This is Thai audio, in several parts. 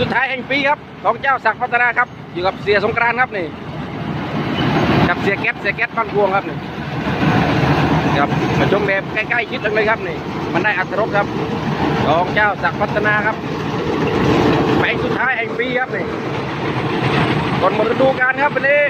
สุดท้ายแห่งปีครับ ของเจ้าศักดิ์พัฒนาครับ อยู่กับเสียสงกรานครับนี่กับเสียแก๊สเสียแก๊สบ้านพวงครับนี่ครับมาชมแบบใกล้ๆชิดเลยครับนี่ มันได้อัตรสครับของเจ้าศักดิ์พัฒนาครับแปลงสุดท้ายแห่งปีครับนี่ก่อนหมดฤดูกาลครับวันนี้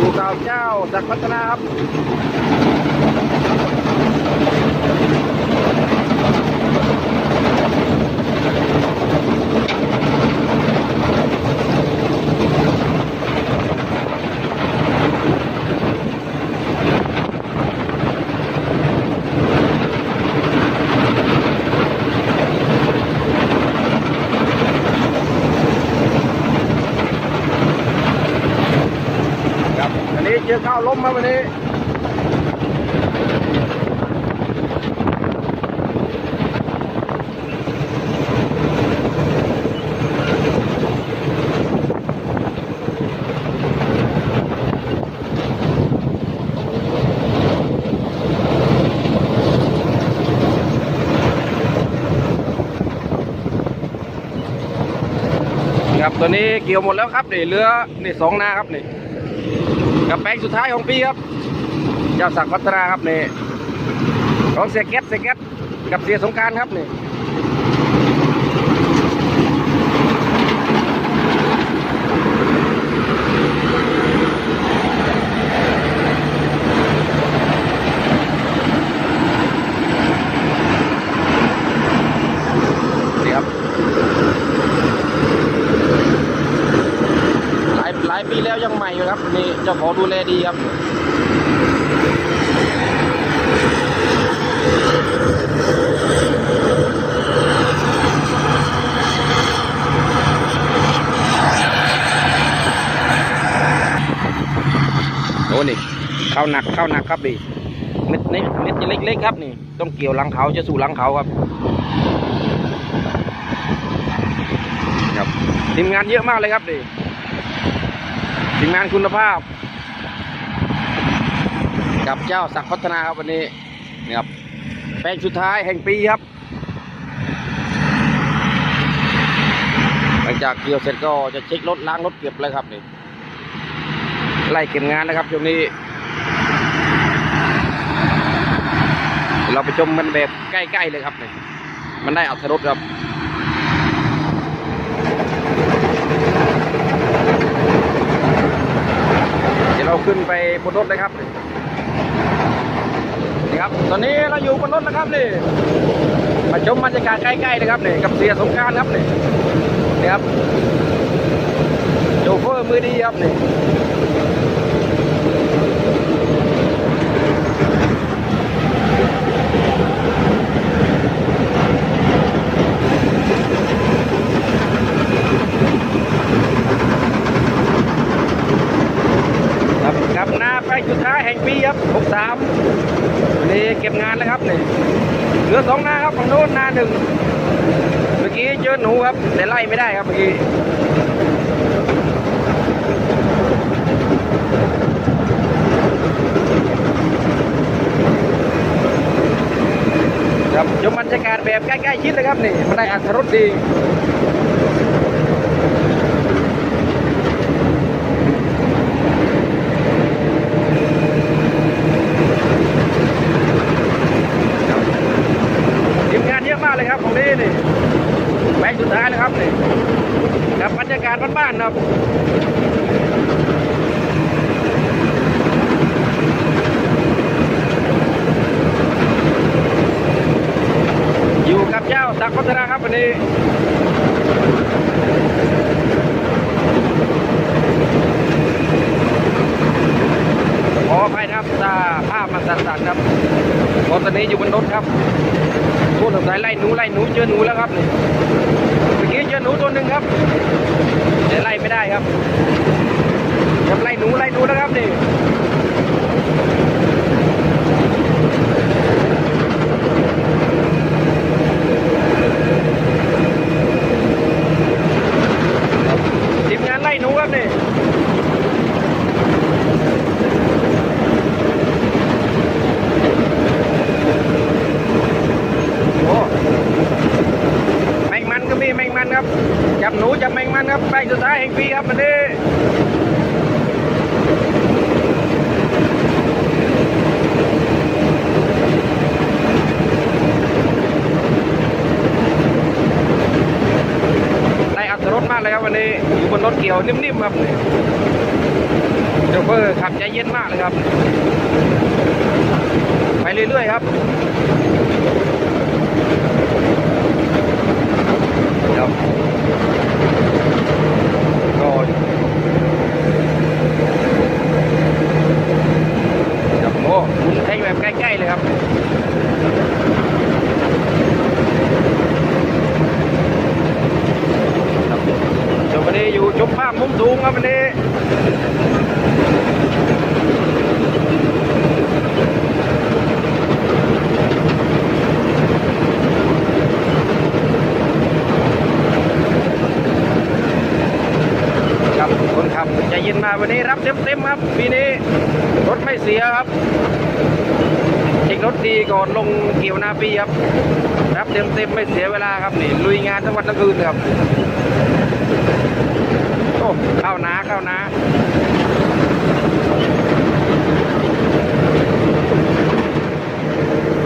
ดูข่าวเจ้าศักดิ์พัฒนาครับ ครับวันนี้เจอข้าวล้มมาวันนี้ ตัวนี้เกี่ยวหมดแล้วครับนี่เรือนี่สองนาครับนี่กับแปลงสุดท้ายของปีครับ เจ้าศักดิ์พัฒนาครับนี่ของเสียเก็ตเสียเก็ตกับเสียสงการครับนี่นี่ครับ หลายหลายปีแล้วยังใหม่อยู่ครับนี่ เจ้าของดูแลดีครับโอ้นี่เข้าหนักเข้าหนักครับดิเม็ดนี้เม็ดเล็กๆครับนี่ ต้องเกี่ยวหลังเขาจะสู่หลังเขาครับครับทีมงานเยอะมากเลยครับดิทีมงานคุณภาพ กับเจ้าศักพัฒนาครับวันนี้นี่ครับแปลงสุดท้ายแห่งปีครับ หลังจากเกี่ยวเสร็จก็จะเช็ครถล้างรถเก็บเลยครับนี่ไล่เก็บงานนะครับช่วงนี้ เราไปชมมันแบบใกล้ๆเลยครับนี่มันได้อัตรสครับเดี๋ยวเราขึ้นไปบนรถเลยครับ นี่ครับ ตอนนี้เราอยู่บนรถนะครับนี่มาชมบรรยากาศใกล้ๆนะครับนี่กับเสียสงกรารครับนี่นี่ครับโชเฟอร์มือดีครับนี่ครับกับหน้าไปสุดท้ายแห่งปีครับ63นี่เก็บงานแล้วครับนี่เหลือสองหน้าครับฝั่งโน้นหน้าหนึ่งเมื่อกี้เจอหนูครับแต่ไล่ไม่ได้ครับเมื่อกี้ครับชมบรรยากาศแบบใกล้ๆชิดเลยครับนี่ มันได้อัตรสดี ทีมงานเยอะมากเลยครับของนี้นี่แบงสุดท้ายนะครับนี่กับบรรยากาศบ้านๆครับอยู่กับเจ้าศักดิ์พัฒนาครับวันนี้ขออภัยนะครับถ้าภาพมันสั่นๆครับพราะตอนนี้อยู่บนรถครับพูดสงสัยไล่หนูไล่หนูเจอหนูแล้วครับนี่เมื่อกี้เจอหนูตัวหนึ่งครับแต่ไล่ไม่ได้ครับจะไล่หนูไล่หนูแล้วครับนี่ทีมงานไล่หนูครับนี่ จับหนูจับแมงมันครับไปสุดท้ายแห่งปีครับวันนี้ได้อัตรสมากเลยครับวันนี้อยู่บนรถเกี่ ยวนิ่มๆครับนี่โชเฟอร์ขับใจเย็นมากเลยครับ ไปเรื่อยๆครับ เดี๋ยวก็เดี๋ยวโอ้คุณใช้แบบใกล้ๆเลยครับ ครับเดี๋ยววันนี้อยู่ชมภาพมุมสูงครับวันนี้ ครับคนขับใจเย็นมาวันนี้รับเต็มๆครับปีนี้รถไม่เสียครับเช็ครถดีก่อนลงเกี่ยวนาปีครับ รับเต็มๆไม่เสียเวลาครับนี่ลุยงานทั้งวันทั้งคืนครับโอ้เข้านาเข้านา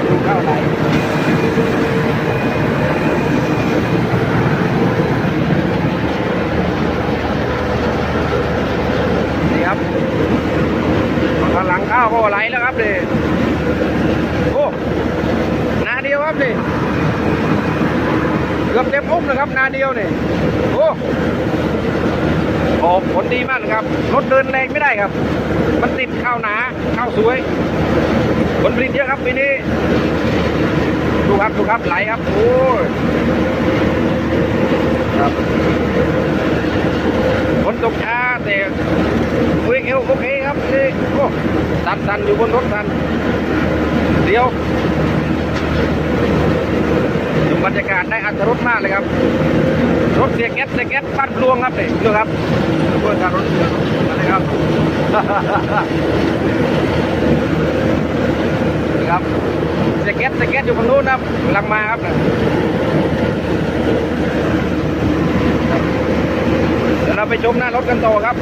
ดูเข้าไหน ครับหลังข้าวก็ไหลแล้วครับนี่โอ้นาเดียวครับนี่เกือบเต็มอุ้มนะครับนาเดียวเนี่ยโอ้ออกผลดีมากครับ รถเดินแรงไม่ได้ครับ มันติดข้าวหนาข้าวสวย ผลผลิตเยอะครับปีนี้ ดูครับ ดูครับไหลครับ โอ้ยครับ นตกช้าแต่คุยเอวโอเคครับนี่โอ้ตันตันอยู่บนรถตันเดี๋ยวดูบรรยากาศได้อัตรสมากเลยครับ รถเสียแก๊สเสียแก๊สบ้านพลวงครับนี่ดูครับเพื่อนการรถเสียอะไรครับครับเสียแก๊สเสียแก๊สอยู่ฝั่งนู้นครับกำลังมาครับ เราไปชมหน้ารถกันต่อครับ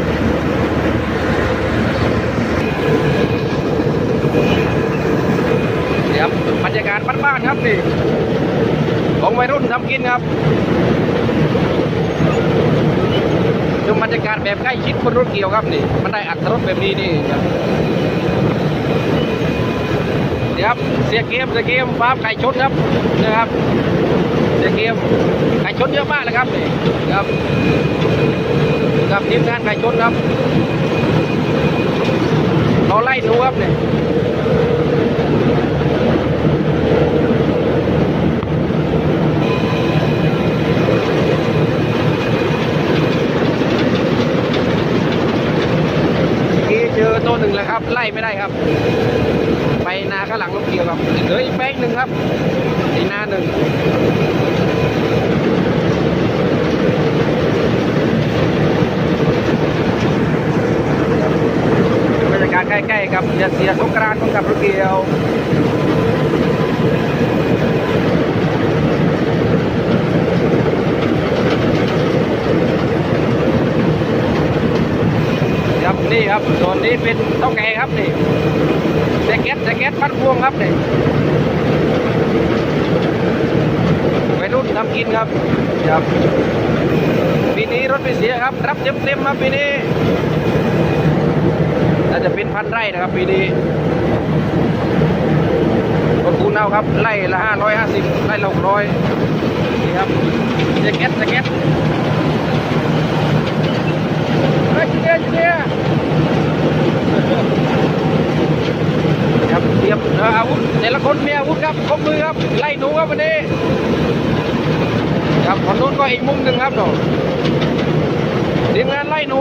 นี่ครับรรยากาศบ้านๆครับนี่ของวัยรุ่นทำกินครับดูบรรยากาศแบบใกล้ชิดบนรถเกี่ยวครับนี่ มันได้อัตรสแบบนี้นี่ครับนี่ครับเสียเกมเสียเกมฟ้าไก่ชนครับนะครับ เสียเกมไก่ชนเยอะมากเลยครับนี่ครับกับทีมงานไก่ชนครับเราไล่ดูครับนี่ยเจอตัวห นึ่งแล้วครับ ไล่ไม่ได้ครับ ไปนาข้างหลังรถเกี่ยวครับเหลืออีกแป้งหนึ่งครับ อีกนาหนึ่งบรรยากาศใกล้ๆครับอย่าเสียสงกรานต์ของกับรถเกี่ยว นี่ครับส่วนนี้เป็นเท่าแก่ครับนี่แจ็คเก็ตแจ็คเก็ตพัดพวงครับนี่วัยรุ่นทำกินครับครับปีนี้รถไม่เสียครับ รับเต็มเต็มๆครับปีนี้น่าจะเป็นพันไร่นะครับปีนี้รถคูณเอาครับไร่ละห้าร้อยห้าสิบไร่ละหกร้อยนี่ครับแจ็คเก็ตแจ็คเก็ต เฮ้ยเจ๊เจ๊ครับเตรียมอาวุธแต่ละคนมีอาวุธครับครบมือครับไล่หนูครับวันนี้ครับคนนู้นก็อีกมุมหนึ่งครับเนาะทีมงานไล่หนู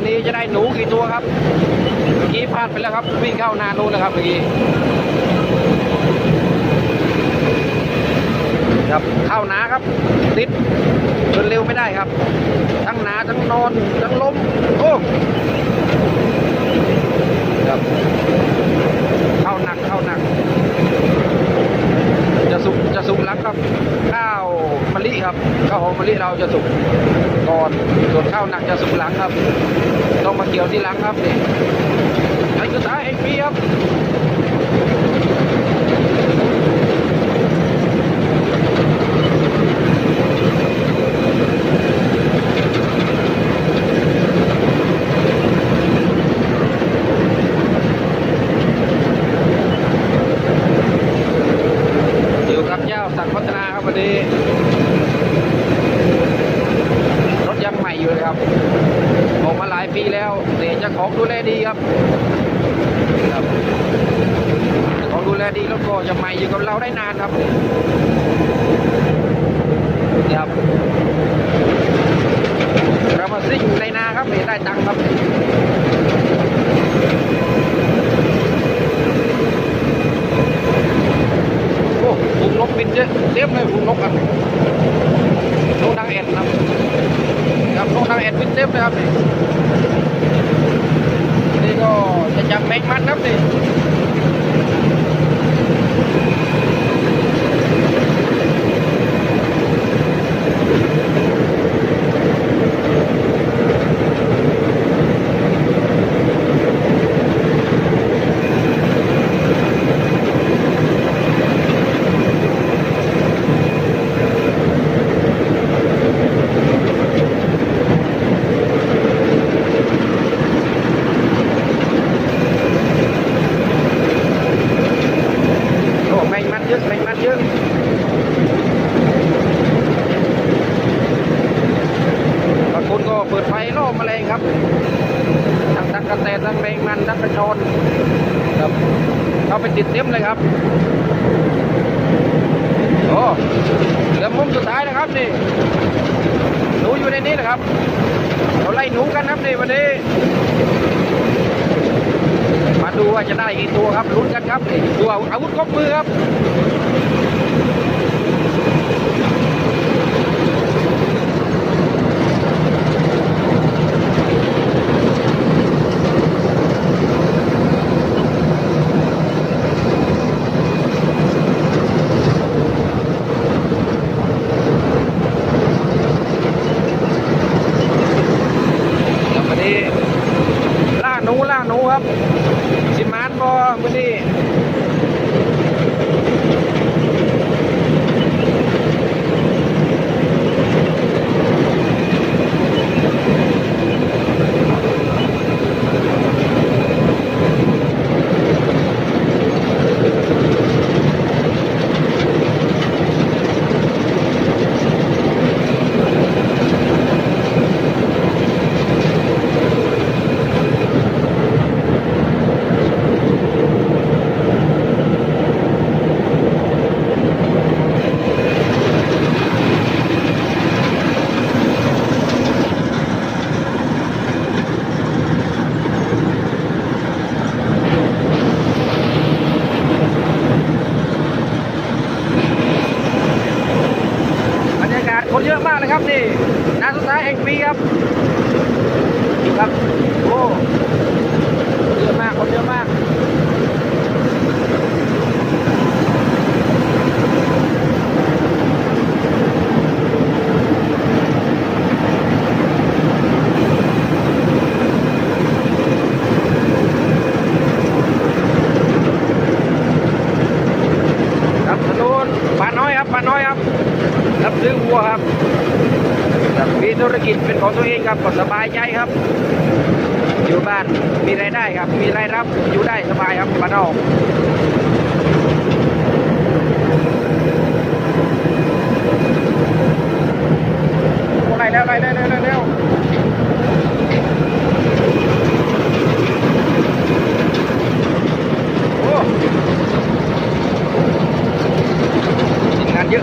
วันนี้จะได้หนูกี่ตัวครับเมื่อกี้พลาดไปแล้วครับ วิ่งเข้านานู้นนะครับเมื่อกี้ครับเข้านาครับ ติดจนเร็วไม่ได้ครับ ทั้งนาทั้งนอนทั้งล้มโอ้ครับเข้าหนักเข้าหนัก จะสุกจะสุกลังครับข้าวมะลิครับข้าวหอมมะลิเราจะสุก อนส่วนข้าวหนักจะสุกหลังครับ ต้องมาเกี่ยวที่หลังครับนี่ไอ้คือสาเองพี่ครับอยู่กับเจ้าสักพัฒนาครับวันนี้ รถยังใหม่อยู่เลยครับ ออกมาหลายปีแล้วแต่เจ้า ของดูแลดีครับครับ ของดูแลดีแล้วก็จะใหม่อยู่กับเราได้นานครับนี่ครับเรามาซิ่งในนาครับนี่ได้ตังค์ครับโอ้ฝูงนกบินเยอะเต็มเลยฝูงนกอะนกนางเอ็นนะครับครับนกนางเอ็นบินเต็มเลยครับ ก็จะจับแมงมันครับนี่โอ้แมงมันเยอะแมงมันเยอะบางคนก็เปิดไฟล่อแมลงครับทั้งตักกระแตนทั้งแมงมันทั้งกระชอนครับ เข้าไปติดเต็มเลยครับโอ้เหลือมุมสุดท้ายนะครับนี่หนูอยู่ในนี้นะครับเราไล่หนูกันครับนี่วันนี้มาดูว่าจะได้กี่ตัวครับลุ้นกันครับนี่ตัวอาวุธครบมือครับ ครับครับมีธุรกิจเป็นของตัวเองครับก็สบายใจครับ อยู่บ้านมีรายได้ครับ มีรายรับอยู่ได้สบายครับบ้านนอกโอ้ไล่แล้วไล่แล้วไล่แล้วไล่แล้วโอ้ทีมงานเย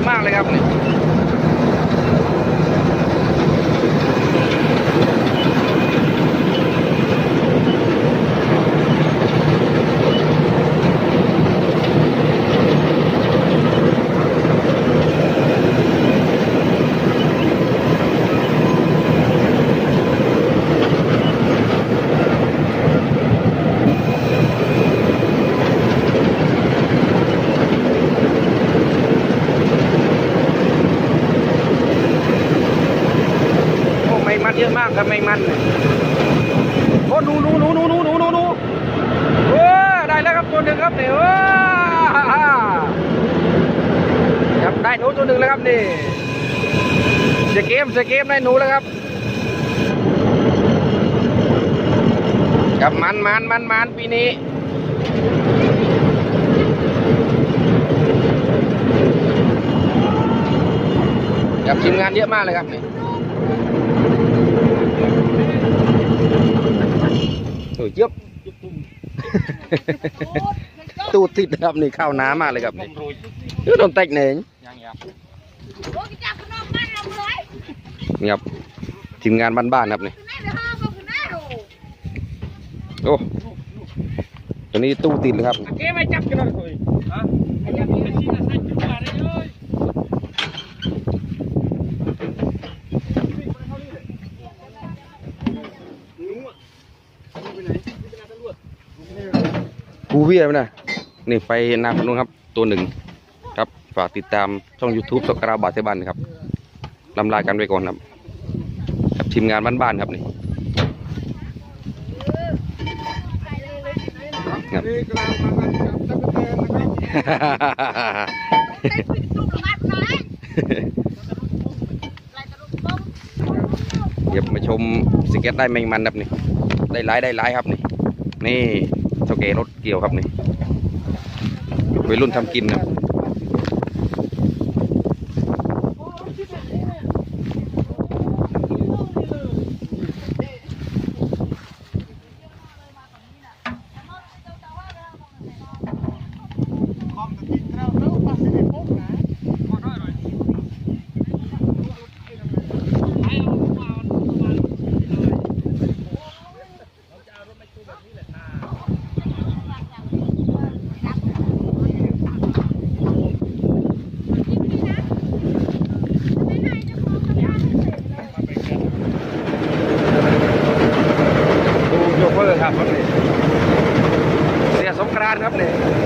มัดเยอะมากครับนี่มันเนี่ยโอ้หนูหนูหนูหนูหนูหนูหนูหนูโอ้ได้แล้วครับตัวหนึ่งครับเนี่โอ้ครับได้หนูตัวหนึ่งแล้วครับนี่เสียเกมเสียเกมได้หนูแล้วครับครับมันมันมันมันปีนี้ครับทีมงานเยอะมากเลยครับนี่ โอ้ยเยบตูดติดครับนี่เข้าน้ำมากเลยครับนี่เออโดนแตกเหน่งโอ้ยจับขนมบ้านเราเลยนี่ครับทีมงานบ้านๆครับนี่คุณแม่เดี๋ยวห้าก็คุณแม่โอ้โอ้ตัวนี้ตู้ติดเลยครับ เกไม่จับกันเลยคุยฮะไอ้ยังมีเป็นที่จะใส่จุดอะไรเลย กูเวียไหมนะนี่ไปนาพนุนครับ ตัวหนึ่งครับฝากติดตามช่อง YouTube สกราบาเทบันครับลำลากันไปก่อนครับกับทีมงานบ้านๆครับนี่ครับเดี๋ยวมาชมสเก็ตได้แมงมันครับนี่ได้หลายได้หลายครับนี่นี่ รถเกี่ยวครับนี่วัยรุ่นทำกินครับ ครับครับนี่เสียสงกรานต์ครับนี่ค